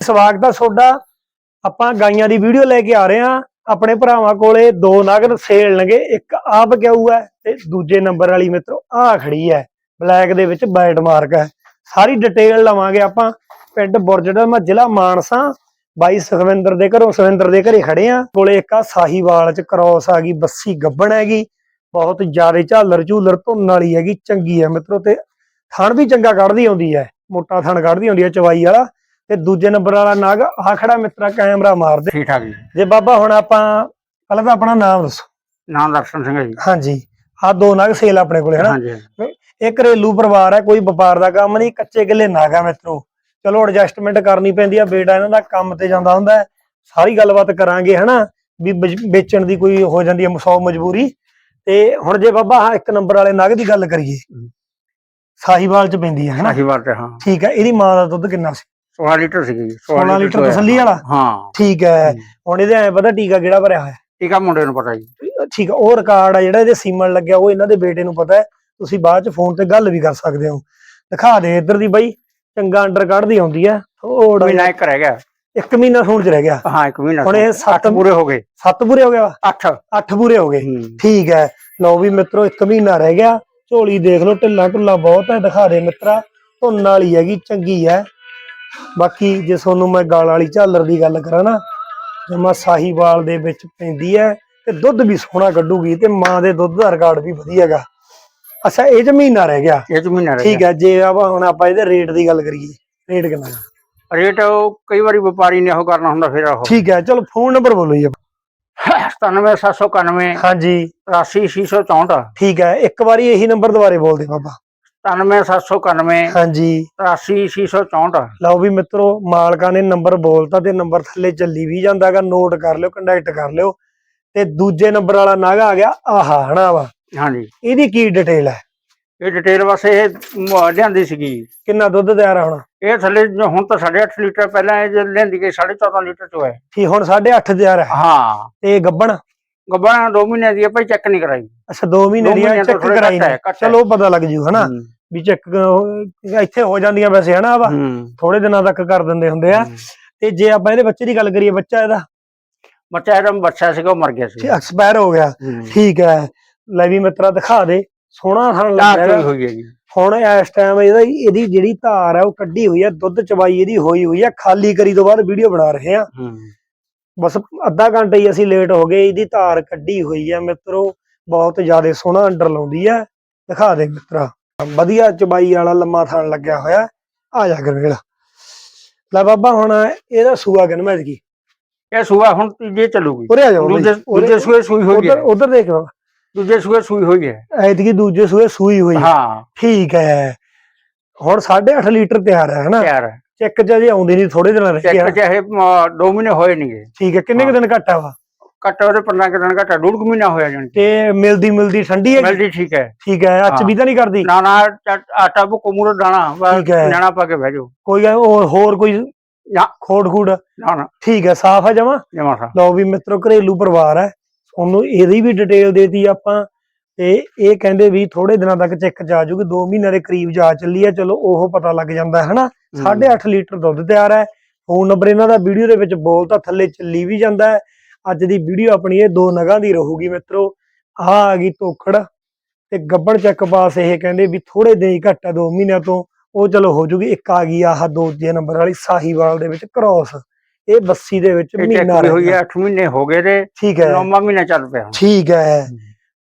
ਸਵਾਗਤ ਆ ਤੁਹਾਡਾ ਆਪਾਂ ਗਾਈਆਂ ਦੀ ਵੀਡੀਓ ਲੈ ਕੇ ਆ ਰਹੇ ਆ ਆਪਣੇ ਭਰਾਵਾਂ ਕੋਲੇ ਦੋ ਨਗਰ ਸੇਲਣਗੇ, ਇੱਕ ਆ ਬਕਿਆਊ ਹੈ ਤੇ ਦੂਜੇ ਨੰਬਰ ਵਾਲੀ ਮਿੱਤਰੋ ਆ ਖੜੀ ਹੈ। ਬਲੈਕ ਦੇ ਵਿੱਚ ਬਾਈਟ ਮਾਰਕ ਹੈ। ਸਾਰੀ ਡਿਟੇਲ ਲਵਾਂਗੇ ਆਪਾਂ। ਪਿੰਡ ਬੁਰਜੜਾ ਜ਼ਿਲ੍ਹਾ ਮਾਨਸਾ। ਬਾਈ ਸੁਖਵਿੰਦਰ ਦੇ ਘਰੋਂ, ਸੁਖਵਿੰਦਰ ਦੇ ਘਰੇ ਖੜੇ ਆ ਕੋਲੇ ਇੱਕ ਆ ਸਾਹੀਵਾਲ ਚ ਕ੍ਰੋਸ ਆ ਗਈ, ਬੱਸੀ ਗੱਬਣ ਹੈਗੀ। ਬਹੁਤ ਜ਼ਿਆਦਾ ਝਾਲਰ ਝੂਲਰ ਧੁੰਨ ਵਾਲੀ ਹੈਗੀ, ਚੰਗੀ ਹੈ ਮਿੱਤਰੋ ਤੇ ਥਣ ਵੀ ਚੰਗਾ ਕੱਢਦੀ ਆਉਂਦੀ ਹੈ। ਮੋਟਾ ਥਣ ਕੱਢਦੀ ਆਉਂਦੀ ਹੈ ਚਵਾਈ ਵਾਲਾ। ਤੇ ਦੂਜੇ ਨੰਬਰ ਵਾਲਾ ਨਾਗ ਆ ਖੜਾ ਮਿੱਤਰਾ ਕੈਮਰਾ ਮਾਰਦੇ। ਠੀਕ ਠਾਕ ਜੀ। ਜੇ ਬਾਬਾ ਹੁਣ ਆਪਾਂ ਪਹਿਲਾਂ ਤਾਂ ਆਪਣਾ ਨਾਮ ਦੱਸੋ। ਨਾਮ ਦਰਸ਼ਨ ਸਿੰਘ ਹੈ ਜੀ। ਹਾਂਜੀ। ਆ ਦੋ ਨਾਗ ਸੇਲ ਆਪਣੇ ਕੋਲੇ ਹਨਾ? ਹਾਂਜੀ। ਇਹ ਘਰੇਲੂ ਪਰਿਵਾਰ ਹੈ ਕੋਈ ਵਪਾਰ ਦਾ ਕੰਮ ਨਹੀਂ ਕੱਚੇ ਕਿੱਲੇ ਨਾਗ ਆ ਮਿੱਤਰੋ। ਚਲੋ ਐਡਜਸਟਮੈਂਟ ਕਰਨੀ ਪੈਂਦੀ ਆ ਬੇਟਾ ਇਹਨਾਂ ਦਾ ਕੰਮ ਤੇ ਜਾਂਦਾ ਹੁੰਦਾ ਹੈ। ਸਾਰੀ ਗੱਲਬਾਤ ਕਰਾਂਗੇ ਹਨਾ? ਵੀ ਵੇਚਣ ਦੀ ਕੋਈ ਹੋ ਜਾਂਦੀ ਹੈ ਸੌ ਮਜਬੂਰੀ। ਤੇ ਹੁਣ ਜੇ ਬਾਬਾ ਆਹ ਇੱਕ ਨੰਬਰ ਵਾਲੇ ਨਗ ਦੀ ਗੱਲ ਕਰੀਏ। ਸਾਹੀਵਾਲ ਚ ਪੈਂਦੀ ਹੈ ਹਨਾ? ਆਹੀ ਵਾਰ ਤੇ ਹਾਂ। ਠੀਕ ਹੈ ਇਹਦੀ ਮਾਂ ਦਾ ਦੁੱਧ ਕਿੰਨਾ ਸੀ? 16 ਲੀਟਰ ਸੀਗੀ ਜੀ 16 ਲੀਟਰ। ਤਸੱਲੀ ਵਾਲਾ? ਹਾਂ। ਠੀਕ ਹੈ। ਹੁਣ ਇਹਦੇ ਐ ਪਤਾ ਟੀਕਾ ਕਿਹੜਾ ਭਰਿਆ ਹੋਇਆ? ਆ ਮੁੰਡੇ ਨੂੰ ਪਤਾ ਜੀ। ਠੀਕ ਆ ਉਹ ਰਿਕਾਰਡ ਆ ਜਿਹੜਾ ਇਹਦੇ ਸੀਮਨ ਲੱਗਿਆ ਉਹ ਇਹਨਾਂ ਦੇ ਬੇਟੇ ਨੂੰ ਪਤਾ ਹੈ। ਤੁਸੀਂ ਬਾਅਦ ਚ ਫੋਨ ਤੇ ਗੱਲ ਵੀ ਕਰ ਸਕਦੇ ਹੋ। ਦਿਖਾ ਦੇ ਇੱਧਰ ਦੀ ਬਾਈ ਚੰਗਾ ਅੰਡਰ ਕੱਢਦੀ ਆਉਂਦੀ ਆ ਥੋੜਾ ਮਹੀਨਾ ਇੱਕ ਰਹਿ ਗਿਆ। ਇੱਕ ਮਹੀਨਾ ਸੂਣ ਚ ਰਹਿ ਗਿਆ। ਹਾਂ ਇੱਕ ਮਹੀਨਾ ਹੁਣ ਇਹ ਸੀ। ਸੱਤ- ਅੱਠ ਪੂਰੇ ਹੋ ਗਏ। ਸੱਤ ਪੂਰੇ ਹੋ ਗਿਆ 8 ਅੱਠ। ਪੂਰੇ ਹੋ ਗਏ। ਠੀਕ ਹੈ। ਲਓ ਵੀ ਮਿੱਤਰੋ ਇੱਕ ਮਹੀਨਾ ਰਹਿ ਗਿਆ। ਝੋਲੀ ਦੇਖ ਲਓ ਢਿੱਲਾ ਢੁੱਲਾ ਬਹੁਤ ਹੈ। ਦਿਖਾ ਦੇ ਮਿੱਤਰਾ। ਧੁੰਨ ਵਾਲੀ ਹੈਗੀ ਚੰਗੀ ਹੈ। ਬਾਕੀ ਜੇ ਤੁਹਾਨੂੰ ਮੈਂ ਗਾਲ ਵਾਲੀ ਝਾਲਰ ਦੀ ਗੱਲ ਕਰਾਂ ਨਾ ਜਮਾ ਸਾਹੀਵਾਲ ਦੇ ਵਿੱਚ ਪੈਂਦੀ ਹੈ ਤੇ ਦੁੱਧ ਵੀ ਸੋਹਣਾ ਕੱਢੂਗੀ ਤੇ ਮਾਂ ਦੇ ਦੁੱਧ ਦਾ ਰਿਕਾਰਡ ਵੀ ਵਧੀਆ ਹੈਗਾ ਅੱਛਾ ਇਹ ਚ ਮਹੀਨਾ ਰਹਿ ਗਿਆ। ਇਹ ਚ ਮਹੀਨਾ ਰਹਿ ਠੀਕ ਹੈ ਜੇ ਆਪਾਂ ਹੁਣ ਆਪਾਂ ਇਹਦੇ ਰੇਟ ਦੀ ਗੱਲ ਕਰੀਏ ਰੇਟ ਕਿੰਨਾ ਰੇਟ ਉਹ ਕਈ ਵਾਰੀ ਵਪਾਰੀ ਨੇ ਉਹ ਕਰਨਾ ਹੁੰਦਾ ਫਿਰ ਉਹ। ਠੀਕ ਹੈ ਚਲੋ ਫੋਨ ਨੰਬਰ ਬੋਲੋ ਜੀ ਆਪਾਂ। 97791 ਹਾਂਜੀ। 83664 ਠੀਕ ਹੈ ਇੱਕ ਵਾਰੀ ਇਹੀ ਨੰਬਰ ਦੁਬਾਰੇ ਬੋਲ ਦੇ ਬਾਬਾ 97791 ਹਾਂਜੀ। 83664 ਲਓ ਵੀ ਮਿੱਤਰੋ ਮਾਲਕਾਂ ਨੇ ਨੰਬਰ ਬੋਲਤਾ ਤੇ ਨੰਬਰ ਥੱਲੇ ਚੱਲੀ ਵੀ ਜਾਂਦਾਗਾ ਨੋਟ ਕਰ ਲਿਓ ਕੰਟੈਕਟ ਕਰ ਲਿਓ। ਤੇ ਦੂਜੇ ਨੰਬਰ ਵਾਲਾ ਨਾਗਾ ਆ ਗਿਆ ਆਹਾ ਹਨਾ ਵਾ? ਹਾਂਜੀ। ਇਹਦੀ ਕੀ ਡਿਟੇਲ ਹੈ? ਇਹ ਡਿਟੇਲ ਬਸ ਇਹ ਲਿਆਂਦੀ ਸੀਗੀ। ਕਿੰਨਾ ਦੁੱਧ ਤਿਆਰ ਆ ਹੁਣ? ਇਹ ਥੱਲੇ ਹੁਣ ਤਾਂ 8.5 ਲੀਟਰ ਪਹਿਲਾਂ ਇਹ ਲੈਂਦੀ ਗਈ 14.5 ਲੀਟਰ ਚ ਹੋਇਆ ਠੀਕ ਹੁਣ 8.5 ਤਿਆਰ ਹੈ? ਹਾਂ। ਤੇ ਗੱਬਣ? ਗੱਬਣਾ 2 ਮਹੀਨਿਆਂ ਦੀ ਆਪਾਂ ਚੈੱਕ ਨਹੀਂ ਕਰਾਈ। ਅੱਛਾ 2 ਮਹੀਨੇ ਦੋ ਦੀ ਚੈੱਕ ਕਰਾਈ ਹੈ, ਨੇ। ਹੈ। ਚਲੋ ਪਤਾ ਲੱਗ ਜੂ ਹਨਾ? ਹੂੰ, ਵੀ ਚੈੱਕ ਇੱਥੇ ਹੋ ਜਾਂਦੀਆਂ ਵੈਸੇ ਹਨਾ ਵਾ? ਹੂੰ। ਥੋੜੇ ਦਿਨਾਂ ਤੱਕ ਕਰ ਦਿੰਦੇ ਹੁੰਦੇ ਆ। ਹੂੰ। ਤੇ ਜੇ ਆਪਾਂ ਇਹਦੇ ਬੱਚੇ ਦੀ ਗੱਲ ਕਰੀਏ ਬੱਚਾ ਇਹਦਾ? ਬੱਚਾ ਇਹਦਾ ਬੱਚਾ ਸੀਗਾ ਮਰ ਗਿਆ ਸੀ ਐਕਸਪਾਇਰ ਹੋ ਗਿਆ। ਹੂੰ। ਠੀਕ ਹੈ। ਲੈ ਵੀ ਮਿੱਤਰਾ ਦਿਖਾ ਦੇ। ਸੋਹਣਾ ਲੱਗਿਆ ਚੋਈ ਹੋਈ ਹੈ ਹੁਣ ਇਸ ਟਾਈਮ ਇਹਦਾ ਇਹਦੀ ਜਿਹੜੀ ਧਾਰ ਹੈ ਉਹ ਕੱਢੀ ਹੋਈ ਹੈ ਦੁੱਧ ਚਵਾਈ ਇਹਦੀ ਹੋਈ ਹੋਈ ਹੈ ਖਾਲੀ ਕਰੀ ਤੋਂ ਬਾਅਦ ਵੀਡੀਓ ਬਣਾ ਰਹੇ ਹਾਂ ਹੂੰ। ਬਸ ਅੱਧਾ ਘੰਟਾ ਹੀ ਅਸੀਂ ਲੇਟ ਹੋ ਗਏ ਇਹਦੀ ਧਾਰ ਕੱਢੀ ਹੋਈ ਹੈ ਮਿੱਤਰੋ ਬਹੁਤ ਜ਼ਿਆਦਾ ਸੋਹਣਾ ਅੰਡਰ ਲਾਉਂਦੀ ਹੈ ਦਿਖਾ ਦੇ ਮਿੱਤਰਾ। ਵਧੀਆ ਚਬਾਈ ਵਾਲਾ ਲੰਮਾ ਥਣ ਲੱਗਿਆ ਹੋਇਆ। ਆ ਜਾ ਗਰਵੇਲ ਲੈ ਬਾਬਾ ਹੁਣ ਇਹਦਾ ਸੂਆ ਕਿਨ ਕੀ? ਇਹ ਸੂਆ ਹੁਣ ਤੀਜੇ ਚੱਲੂਗੀ। ਉਰੇ ਆ ਜਾਓ ਦੂਜੇ ਦੂਜੇ ਸੂਏ ਸੂਈ ਹੋਈ ਉਧਰ ਹੈ। ਉਧਰ ਦੇਖ ਬਾਬਾ ਦੂਜੇ ਸੂਏ ਸੂਈ ਹੋਈ ਹੈ। ਐਤਕੀ ਦੂਜੇ ਸੂਏ ਸੂਈ ਹੋਈ। ਹੈ। ਹਾਂ ਠੀਕ ਹੈ। ਹੁਣ 8.5 ਲੀਟਰ ਤਿਆਰ ਹੈ ਹਨਾ? ਤਿਆਰ ਹੈ। ਚੈੱਕ ਅਜੇ ਆਉਂਦੀ ਨਹੀਂ ਥੋੜੇ ਦਿਨ ਰਹਿ ਚੈੱਕ ਗਿਆ। ਚਾਹੇ 2 ਮਹੀਨੇ ਹੋਏ ਨਹੀਂਗੇ ਠੀਕ ਹੈ ਕਿੰਨੇ ਕੁ ਦਿਨ ਘੱਟ ਆ ਵਾ? ਘੱਟ ਉਹਦੇ 15 ਕੁ ਦਿਨ ਘੱਟ ਡੂਢ ਕੁ ਮਹੀਨਾ ਹੋਇਆ ਜਾਣੀ ਤੇ ਮਿਲਦੀ ਮਿਲਦੀ ਠੰਡੀ ਹੈ ਮਿਲਦੀ ਠੀਕ ਹੈ। ਠੀਕ ਹੈ ਹਾਂ। ਵੀ ਤਾਂ ਨਹੀਂ ਕਰਦੀ? ਨਾ ਨਾ ਆਟਾ ਭੁੱਕੋ ਮੂਰੋ ਦਾਣਾ। ਨਿਆਣਾ ਪਾ ਕੇ ਬਹਿ ਜਾਓ। ਕੋਈ ਹੋਰ ਕੋਈ। ਖੋੜ ਖੂੜ ਨਾ ਨਾ। ਠੀਕ ਹੈ ਸਾਫ਼ ਹੈ ਜਮਾ? ਜਮਾ ਸਾ ਲਓ ਵੀ ਮਿੱਤਰੋ ਘਰੇਲੂ ਪਰਿਵਾਰ ਹੈ। ਉਹਨੂੰ ਇਹਦੀ ਵੀ ਡਿਟੇਲ ਦੇਤੀ ਆਪਾਂ। ਤੇ ਇਹ ਕਹਿੰਦੇ ਵੀ ਥੋੜੇ ਦਿਨਾਂ ਤੱਕ ਚੈੱਕ ਆ ਜਾਊਗੀ 2 ਮਹੀਨਿਆਂ ਦੇ ਕਰੀਬ ਜਾ ਚੱਲੀ ਹੈ। ਚਲੋ ਉਹ ਪਤਾ ਲੱਗ ਜਾਂਦਾ ਹੈ ਹਨਾ 8.5 ਲੀਟਰ ਦੁੱਧ ਤਿਆਰ ਹੈ। ਫੋਨ ਨੰਬਰ ਇਹਨਾਂ ਦਾ ਵੀਡੀਓ ਦੇ ਵਿੱਚ ਬੋਲ ਤਾਂ ਥੱਲੇ ਚੱਲੀ ਵੀ ਜਾਂਦਾ ਹੈ। ਅੱਜ ਦੀ ਵੀਡੀਓ ਆਪਣੀ ਇਹ ਦੋ ਨਗਾਂ ਦੀ ਰਹੂਗੀ ਮਿੱਤਰੋ। ਆਹ ਆ ਗਈ ਤੋਖੜ ਤੇ ਗੱਬਣ ਚੱਕ ਪਾਸ ਇਹ ਕਹਿੰਦੇ ਵੀ ਥੋੜੇ ਦਿਨ ਹੀ ਘੱਟ 2 ਮਹੀਨਿਆਂ ਤੋਂ। ਉਹ ਚਲੋ ਹੋ ਜੂਗੀ ਇੱਕ ਆ ਗਈ ਆਹ ਦੂਜੇ ਨੰਬਰ ਵਾਲੀ ਸਾਹੀਵਾਲ ਦੇ ਵਿੱਚ ਕ੍ਰੋਸ ਇਹ ਬੱਸੀ ਦੇ ਵਿੱਚ ਮਹੀਨਾ ਹੋਈ। ਹੈ 8 ਮਹੀਨੇ ਹੋ ਗਏ ਤੇ ਠੀਕ ਹੈ। ਨੌਵਾਂ ਮਹੀਨਾ ਚੱਲ ਪਿਆ। ਠੀਕ ਹੈ।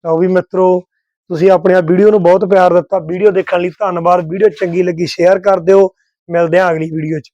ਲਓ ਵੀ ਮਿੱਤਰੋ ਤੁਸੀਂ ਆਪਣੇ ਆ ਵੀਡੀਓ ਨੂੰ ਬਹੁਤ ਪਿਆਰ ਦਿੱਤਾ। ਵੀਡੀਓ ਦੇਖਣ ਲਈ ਧੰਨਵਾਦ। ਵੀਡੀਓ ਚੰਗੀ ਲੱਗੀ ਸ਼ੇਅਰ ਕਰ ਦਿਓ। ਮਿਲਦੇ ਹਾਂ ਅਗਲੀ ਵੀਡੀਓ 'ਚ।